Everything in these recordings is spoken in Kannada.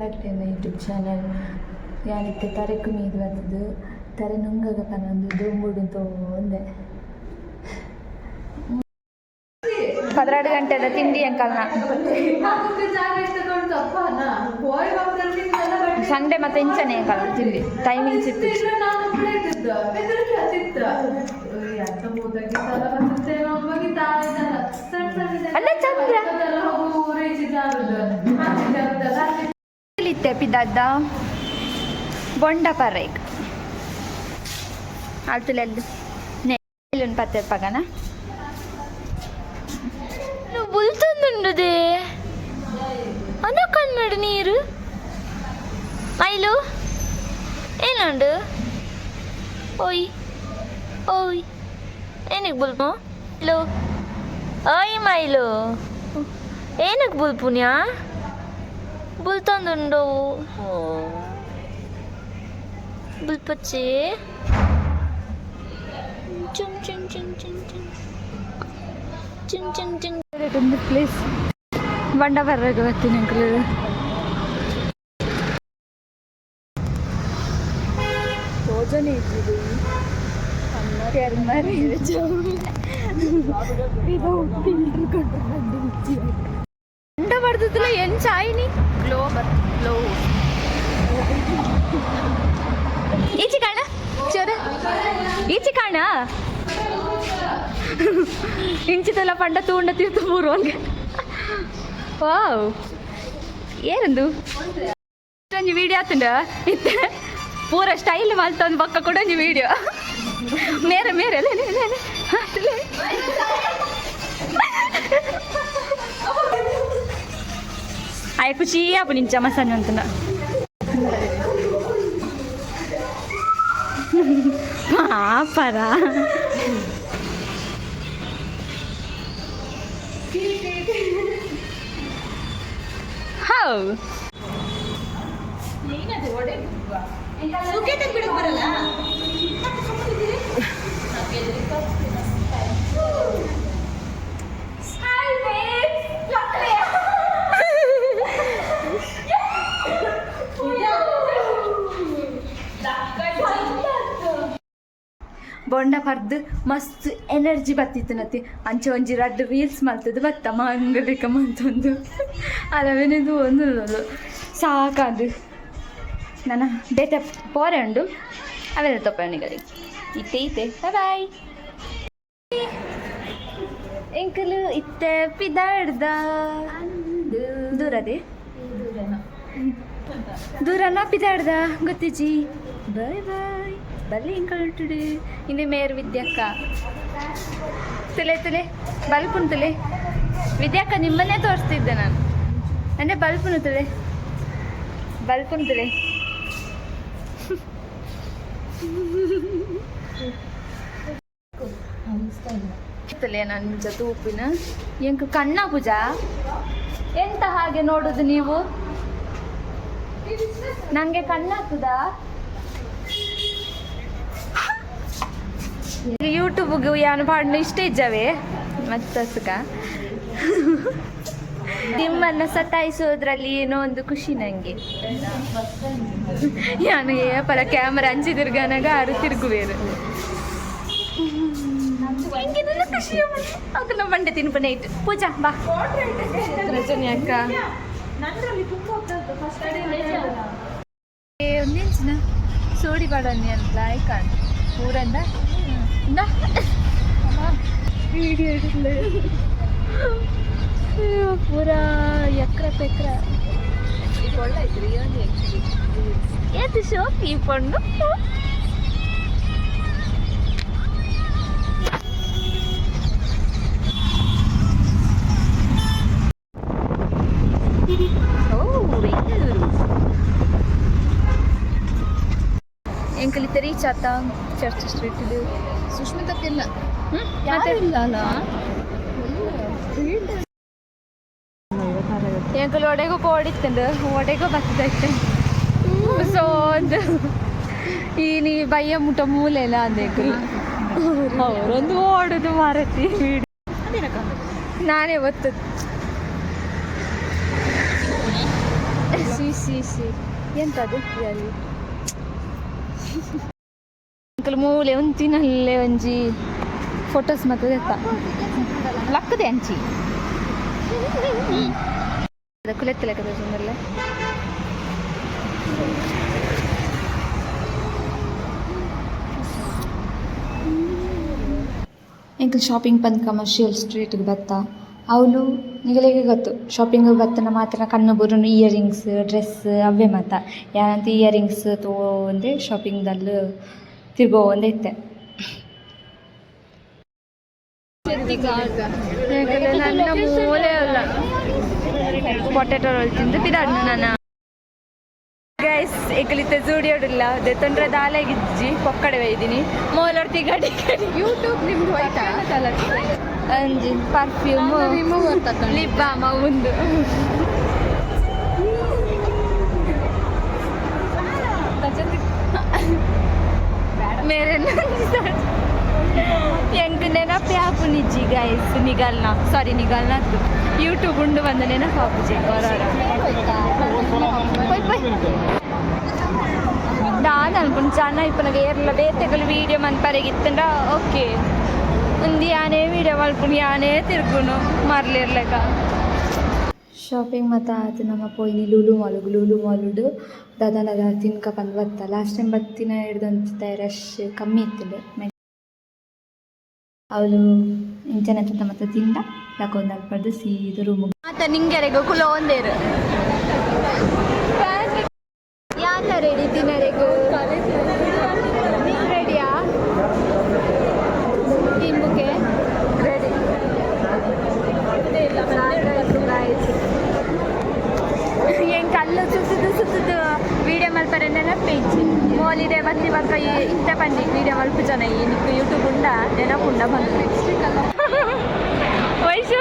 Back to YouTube channel. ಯಾನಿಕ್ಕೆ ತರೆಕು ಮೀದು ಬರ್ತದ್ದು. ತರೆ ನುಂಗಾಗ ಪನೊಂದು ದುಂಬುಡು ತೋಂದೆ ಪದ್ರಾಡು ಗಂಟೆದ ತಿಂಡಿ ಅಂಕಲ್ನ ಸಂಡೆ ಮತ್ತೆ ಇಂಚನೆ ಅಂಕಲ್ ತಿಂಡಿ. ಟೈಮಿಂಗ್ಸ್ ಇತ್ತು. ಅಲ್ಲ ಚಂದ್ರ. ಇತ್ತೆ ಪಿದದ್ದ ಬೊಂಡ ಪರೈಕ್ ಆಳ್ತಿಲ್ಲ ಎಲ್ದು ನೆಲ್ಲುನ್ ಪತ್ತೆ ಪಗನ. ನೀವು ಬುಲ್ ತಂದುಂಡುದೇ ಅನ್ನೋಕೊಂಡು ನೋಡು ನೀರು? ಮೈಲು ಏನುಂಡು? ಓಯ್ ಓಯ್ ಏನಕ್ಕೆ ಬುಲ್ಪು? ಇಲ್ಲೋ ಐ ಮೈಲು ಏನಕ್ಕೆ ಬುಲ್ಪುನ್ಯಾ 물탄는다 어. 물पछि ಒಂದು ಪ್ಲೇಸ್ ಬಂಡ ಬರ್ರಾಗ ಬರ್ತೀನಿ ಅಂಕಲ್ ಯೋಜನೆ ಇದ್ದಿದ್ದು ಇದು ಫಿಲ್ಟರ್ ಕೊಟ್ಟು ಬಂದು ಬಂಡ ಬರ್ತದಿಲ್ಲ ಏನ್ ಚಾಯ್ನಿ ಗ್ಲೋ ಈಚೆ ಕಾಣ ಚೋರ. ಈಚೆ ಕಾಣ ಇಂಚಿದೆಲ್ಲ ಪಂಡ ತೂಂಡ ತೀರ್ಥ ಪೂರ್ವಂಗೆ ವಾವ್. ಏನಂದು? ಒಂಜಿ ವಿಡಿಯೋ ಆತುಂಡ? ಇತ್ತೆ. ಪೂರ ಸ್ಟೈಲ್ ಮಾಲ್ತೊಂದು ಪಕ್ಕ ಕೂಡ ಒಂಜಿ ವಿಡಿಯೋ ಮೇರೆ ಮೇರೆ ಲೇ, ಲೇ, ಲೇ. ಹಾ, ಲೇ. ಆಯ್ ಖುಷಿ ಆಪು ನಿಂಚ ಮಸಾನೆ ಅಂತನ ಪಾಪರ ಹೌ ಬೊಂಡ ಪರ್ದು ಮಸ್ತ್ ಎನರ್ಜಿ ಬತ್ತಿತ್ತು ನತ್ತಿ ಅಂಚ ಒಂಜಿ ರಡ್ಡು ರೀಲ್ಸ್ ಮಲ್ತದ್ದು ಬತ್ತ ಮಂಗಡಿಕ ಮಂತೊಂದು ಅಲವೆನಿದು ಒಂದು ಸಾಕಾದು. ನನ್ನ ಬೇತೆ ಪೋರೆ ಉಂಡು. ಅವೆಲ್ಲ ತಪ್ಪಣಿಗಳಿಗೆ ಇತ್ತೆ ಇತ್ತೆ. ಬಾಯ್ ಎಂಕಲು ಇತ್ತೆ ಪಿದಾಡ್ದ. ದೂರದೆ? ದೂರನ. ಪಿದಾಡ್ದ ಗೊತ್ತಿಜಿ ಬಾಯ್ ಬಾಯ್ ಬಲ್ಲಿ ಎಂಕಲ್ ಇನ್ನಿ ಮೇರ್ ವಿದ್ಯಕ್ಕ. ತುಲೆ ತುಲೆ, ಬಲ್ಪುನ್ ತುಲೆ. ವಿದ್ಯಕ್ಕ ನಿಮ್ಮನ್ನೇ ತೋರಿಸ್ತಿದ್ದೆ ನಾನು. ಅಂದರೆ ಬಲ್ಪುನ್ ತಲೆ. ಬಲ್ಪುನ್ ತಲೆ. ತಲೆ ನಾನು ಜೊತೆ ಉಪ್ಪಿನ. ಎಂಕ ಕಣ್ಣ ಪೂಜಾ? ಎಂತ ಹಾಗೆ ನೋಡುದು ನೀವು? ನಂಗೆ ಕಣ್ಣಾಗ್ತದಾ? ಯೂಟ್ಯೂಬ್ಗೆ ಯಾನು ಪಾಡ್ನ ಇಷ್ಟ ಮತ್ತೆ ಮತ್ತಸುಕ ನಿಮ್ಮನ್ನು ಸತಾಯಿಸೋದ್ರಲ್ಲಿ ಏನೋ ಒಂದು ಖುಷಿ ನನಗೆ ಯಾನು ಪರ ಕ್ಯಾಮರಾ ಅಂಚಿ ತಿರ್ಗನಾಗ ಆರು ತಿರುಗುವೇರು. ಖುಷಿ ಅದನ್ನ ಬಂಡೆ ತಿನ್ಪ ನೈಟ್. ಪೂಜಾ, ಬಾ. ರಜನಿ ಅಕ್ಕ. ಒಂದಿಂಚಿನ ಸೋಡಿ ಬಾಡನ್ನಿ ಅಂತ ಲಾಯ್ಕ ಊರಂದ? വീഡിയോ പൂരാ എക്കറ പെക്കറ ഏത് ഷോപ്പ് ഈ പണ്ടു ಎಂಕಲಿತ ರೀಚ್ ಆತ ಚರ್ಚ್ ಸ್ಟ್ರೀಟ್ ಇದು. ಸುಷ್ಮಿತಕ್ಕಿಲ್ಲ ತಿನ್ನ ಇಲ್ಲ ಅಲ್ಲ ಎಂಕಲ್ ಒಡೆಗೂ ಓಡಿತ್ತಂದು ಒಡೆಗೂ ಬರ್ತೈತೆ ಸೊ ಒಂದು ಈ ನೀ ಬಯ್ಯ ಮುಟ ಮೂಲೆ ಎಲ್ಲ ಅಂದೇಕಲ್ ಅವರೊಂದು ಓಡುದು ಮಾರತಿ. ನಾನೇ ಒತ್ತು. ಸಿ ಸಿ ಸಿ. ಎಂತದು? ಅಲ್ಲಿ ಅಂಕಲ್ ಮೂಲೆ ಒಂತಿನಲ್ಲೇ ಒಂಜಿ ಫೋಟೋಸ್ ಮತ್ತೆ ಲಕ್ಕದೆ ಅಂಚಿ. ಕುಲೆತ್ತ ಕದ ಸುಂದರಲೆ ಎಂಕಲ್ ಶಾಪಿಂಗ್ ಪಂದ್ ಕಮರ್ಷಿಯಲ್ ಸ್ಟ್ರೀಟ್ಗೆ ಬತ್ತ ಅವಳು ನಿಗಲಿಗೆ ಗೊತ್ತು. ಶಾಪಿಂಗ್ ಬತ್ತನ ಮಾತ್ರ ಕಣ್ಣು ಬುರುನು ಇಯರಿಂಗ್ಸ್ ಡ್ರೆಸ್ ಅವೇ ಮಾತ ಯಾರಂತ ಇಯರಿಂಗ್ಸ್ ತಗೊಂಡೆ ಶಾಪಿಂಗ್ದಲ್ಲಿ ತಿರ್ಗೋ ಒಂದೇ ಇತ್ತೆ ನನ್ನ ಮೂಲೆ ಅಲ್ಲ. ಪೊಟೆಟೊ ರೋಲ್ ತಿಂದು ಪಿದಾಡ್ನು ನಾನು. ಗೈಸ್ ಏಕಲಿತ ಜೂಡಿಯೋಡಿಲ್ಲ ಅದೇ ತೊಂದ್ರೆ ದಾಲಾಗಿಜ್ಜಿ ಪೊಕ್ಕಡೆ ಒಯ್ದೀನಿ ಗಡಿ ಯೂಟ್ಯೂಬ್ ನಿಮ್ಗೆ ಹೋಯ್ತಾ? ಅಂಜಿ ಪರ್ಫ್ಯೂಮ್ ಲಿಪ್ ಬಾಮ ಒಂದು ಮೇರೆ ಎಂಕ್ ನೆನಪು ಯಾಪು ನಿಜ್ಜಿ ಗೈಸ್ ನಿಗಲ್ನ ಸಾರಿ ನಿಗಲ್ನ ಯೂಟ್ಯೂಬ್ ಉಂಡು ಬಂದ ನೆನಪು ಹಾಪುಜಿ ಹೊರಡ ಪೊಯ್ ಪೊಯ್ ನಾನು ಅನ್ಕೊಂಡು ಚೆನ್ನ ಇಪ್ಪನಾಗ ಏರ್ಲ ಬೇತೆಗಳು ವೀಡಿಯೋ ಮನ್ಪರೆಗಿತ್ತಂಡ ಓಕೆ ಒಂದು ಯಾನೇ ವೀಡಿಯೋ ಮಾಡ್ಕೊಂಡು ಯಾನೇ ತಿರ್ಗುನು ಮರ್ಲಿರ್ಲೆಕ. ಶಾಪಿಂಗ್ ಮತ್ತು ಅದು ನಮ್ಮ ಪೋಯ್ನಿ ಲೂಲು ಮಾಲ್ ಲೂಲು ಮಾಲುಡು ದಾದ ತಿನ್ಕ ಬಂದು ಬತ್ತ ಲಾಸ್ಟ್ ಟೈಮ್ ಬತ್ತಿನ ಹಿಡ್ದಂತ ರಶ್ ಕಮ್ಮಿ ಇತ್ತು ಅವಳು ಇಂಚನ ಮತ್ತೆ ತಿಂದ. ಯಾಕೊಂದು ಅಲ್ಪಡ್ದು ಸೀದ ರೂಮ್ ಆತ ನಿಂಗೆರೆಗೂ ಕುಲ ಒಂದೇರು. ವಿಡಿಯೋ ಮಲ್ಪರೆ ಮೋಲಿ ಮೋಲಿದೆ ಬತ್ತಿ ಬಕ್ಕ ಇಂತ ಪಂಡಿ ವಿಡಿಯೋ ಮಲ್ಪ ಜನ ಈ ನಿಕ್ಕು ಯೂಟ್ಯೂಬ್ ಉಂಡ ನೆನಪುಂಡ ಬಂದು. ವಯಸ್ಸು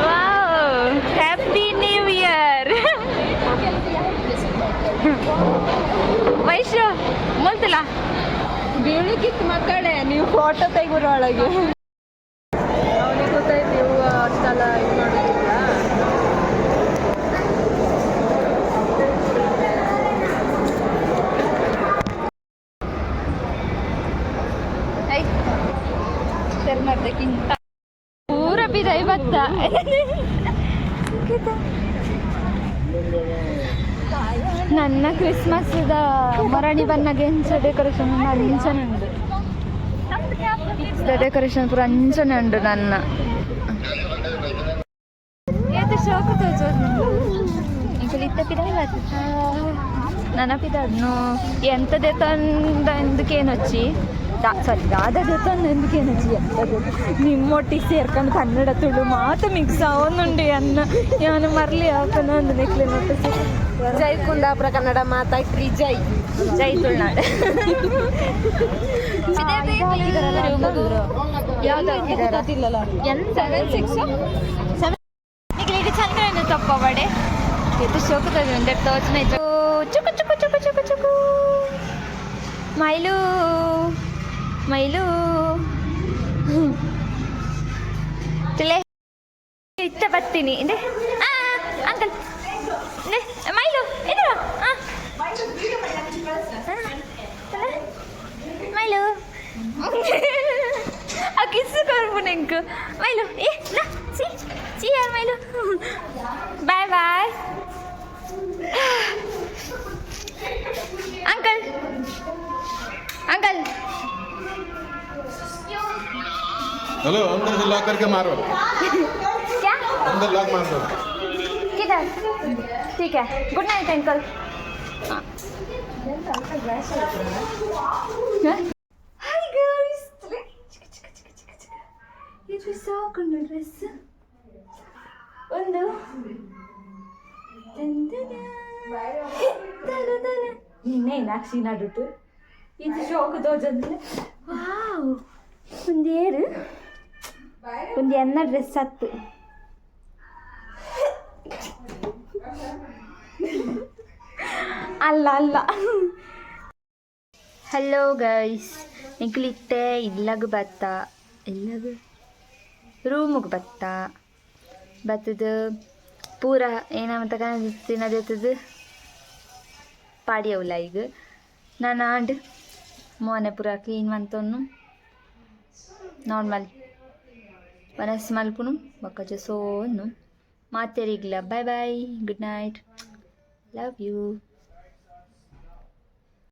ವಾವ್ ಹ್ಯಾಪಿ ನ್ಯೂ ಇಯರ್ ವಯಸ್ಸು ಮೊಲ್ತಲ್ಲ ಬೀಳಕ್ಕಿತ್ತು ಮಕ್ಕಳೇ ನೀವು ಫೋಟೋ ತೆಗಿರೋಳಗೆ ಸರ್ ಮಾಡ್ದಕ್ಕಿಂತ ಪೂರ ಬಿದ ಇವತ್ತ ನನ್ನ ಕ್ರಿಸ್ಮಸ್ದ ಮರಣಿ ಬಣ್ಣಗೆ ಎಂಚ ಡೆಕೋರೇಷನ್ ಅಂಚನೆ ಉಂಡು ಡೆಕೋರೇಷನ್ ಪೂರ ಅಂಚನೆ ಉಂಡು ನನ್ನ ಏತು ಶೋಕ ತೋಜೋದು ಇತ್ತ ಪಿದ ನನಪಿದನು ಎಂತದೆ ತಂದ ಎಂದಕ್ಕೇನೊಚ್ಚಿ ದಾ ಸಾರಿ ದಾದದೆ ತಂದ ಎಂದಕ್ಕೇನೊಚ್ಚಿ ಎಂತದು ನಿಮ್ಮೊಟ್ಟಿಗೆ ಸೇರ್ಕೊಂಡು ಕನ್ನಡ ತುಳು ಮಾತು ಮಿಕ್ಸ್ ಅವನುಂಡು ಅನ್ನ ಯಾನು ಮರ್ಲಿ ಹಾಕೋಣ ಒಂದು ನೆಕ್ಲೆ ನೋಟ್ಟು ಜೈ ಕುಂದಾಪುರ ಕನ್ನಡ ಮಾತಾಡ್ರಿ ಜೈ ಜೈ ತುಳುನಾಡು ಯಾವ್ದು ಹಾಕಿದಾರ ಎಂತ ಸಿಕ್ಸ್ ನಿಗಲಿಗೆ ಚಂದ್ರನ ತಪ್ಪ ಬಡೆ ಇದು ಶೋಕದ ಒಂದೆರಡು ತೋಚನ ಚುಕು ಚುಕು ಚುಕು ಚುಕು ಚುಕು ಮೈಲು ಮೈಲು ತಿಳೆ ಇಷ್ಟ ಬರ್ತೀನಿ ಇದೆ ಆ ಅಂಕಲ್ ನೆ ಮೈಲು ಇದು ಆ ಮೈಲು ಆ ಕಿಸ್ಸು ಕೊರ್ಬು ನೆಂಕು ಮೈಲು ಏ ನಾ ಸಿ हेलो अंदर से लॉक करके मारो क्या अंदर लॉक मार दो किधर ठीक है good night uncle Hi guys. Çıkı çıkı çıkı çıkı çıkı. Hiç bir soğuk onun dresi. Undu. Dın dın dın dın. Yine inakşi inadutu. Hiç şok doğacağını. Wow. Bundeyeru. ಒಂದು ಎನ್ನ ಡ್ರೆಸ್ ಹತ್ತು. ಅಲ್ಲ ಅಲ್ಲ. ಹಲೋ ಗೈಸ್ ನಿಕ್ಲಿತ್ತೆ ಇಲ್ಲಗ ಬತ್ತ. ಇಲ್ಲಗ? ರೂಮಗೆ ಬತ್ತ. ಬತ್ತದ ಪೂರ ಏನಂತ ತಿನ್ನದಿರ್ತದ ಪಾಡಿಯವಲ್ಲ ಈಗ. ನಾನು ಆಂಡ್ ಮೋನೆ ಪೂರ ಕ್ಲೀನ್ ಮಂತನ್ನು ನಾರ್ಮಲ್ ಮನಸ್ಸು ಮಲ್ಪುನು ಬೊಕ್ಕ Sonu ಮಾತೆರಿಗ್ಲ bye bye good night love you